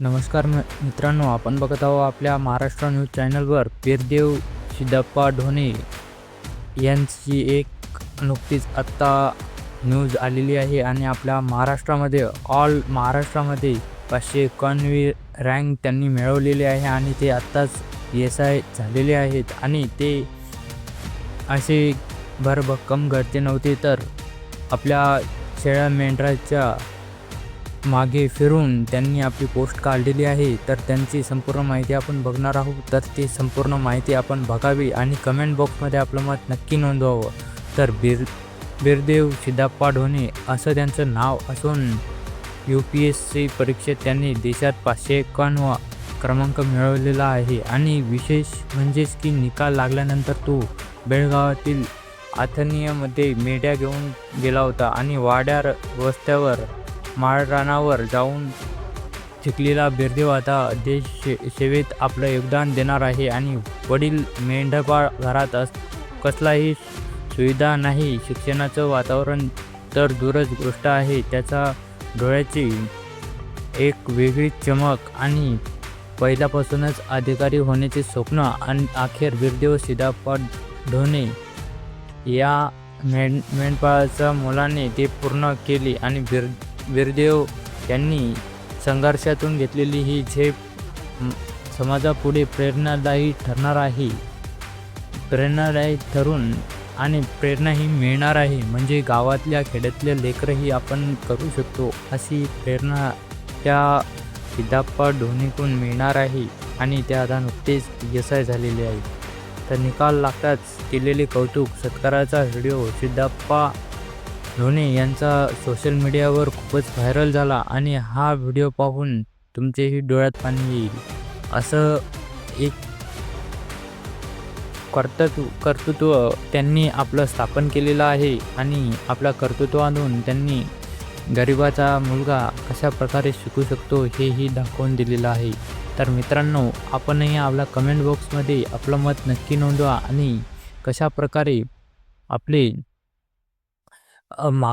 नमस्कार मित्रांनो आपण बघत आहोत आपल्या महाराष्ट्र न्यूज चॅनलवर पेरदेव सिद्धप्पा ढोणे यांची एक नुकतीच आत्ता न्यूज आलेली आहे आणि आपल्या महाराष्ट्रामध्ये ऑल महाराष्ट्रामध्ये पाचशे एकावन्नवी रँक त्यांनी मिळवलेली आहे आणि ते आत्ताच एस आय झालेले आहेत आणि ते असे भरभक्कम घडते नव्हते तर आपल्या शेळ्या मेंढराच्या मागे फिरून त्यांनी आपली पोस्ट काढलेली आहे तर त्यांची संपूर्ण माहिती आपण बघणार आहोत. तर ती संपूर्ण माहिती आपण बघावी आणि कमेंट बॉक्समध्ये आपलं मत नक्की नोंदवावं. तर बिर बिरदेव सिद्धाप्पा ढोणे असं त्यांचं नाव असून यू पी एस सी परीक्षेत त्यांनी देशात पाचशे एकावन्नवा क्रमांक मिळवलेला आहे आणि विशेष म्हणजेच की निकाल लागल्यानंतर तो बेळगावातील आथनियामध्ये मेढ्या घेऊन गेला होता आणि वाड्या रस्त्यावर माळरानावर जाऊन शिकलेला बिरदेव आता देश शे सेवेत आपलं योगदान देणार आहे आणि वडील मेंढपाळ घरात अस कसलाही सुविधा नाही. शिक्षणाचं वातावरण तर दूरच गोष्ट आहे. त्याचा डोळ्याची एक वेगळी चमक आणि पहिल्यापासूनच अधिकारी होण्याचे स्वप्न आणि अखेर बिरदेव सिद्धापट ढोणे. या मेंढ मेंढपाळाच्या मुलाने ते पूर्ण केले आणि बिर वीरदेव यांनी संघर्षातून घेतलेली ही झेप समाजापुढे प्रेरणादायी ठरणार आहे. प्रेरणादायी ठरून आणि प्रेरणाही मिळणार आहे. म्हणजे गावातल्या खेड्यातल्या लेकरही आपण करू शकतो अशी प्रेरणा त्या सिद्धाप्पा ढोणीकडून मिळणार आहे आणि त्या आता नुकतेच यशस्वी झालेले आहे तर निकाल लागताच केलेले कौतुक सत्काराचा व्हिडिओ सिद्धाप्पा ढोणे यांचा सोशल मीडियावर खूपच व्हायरल झाला आणि हा व्हिडिओ पाहून तुमचेही डोळ्यात पाणी येईल. असं एक कर्तृत्व कर्तृत्व त्यांनी आपलं स्थापन केलेलं आहे आणि आपल्या कर्तृत्वातून त्यांनी गरिबाचा मुलगा कशा प्रकारे शिकू शकतो हेही दाखवून दिलेलं आहे. तर मित्रांनो आपणही आपल्या कमेंट बॉक्समध्ये आपलं मत नक्की नोंदवा आणि कशा प्रकारे आपले মা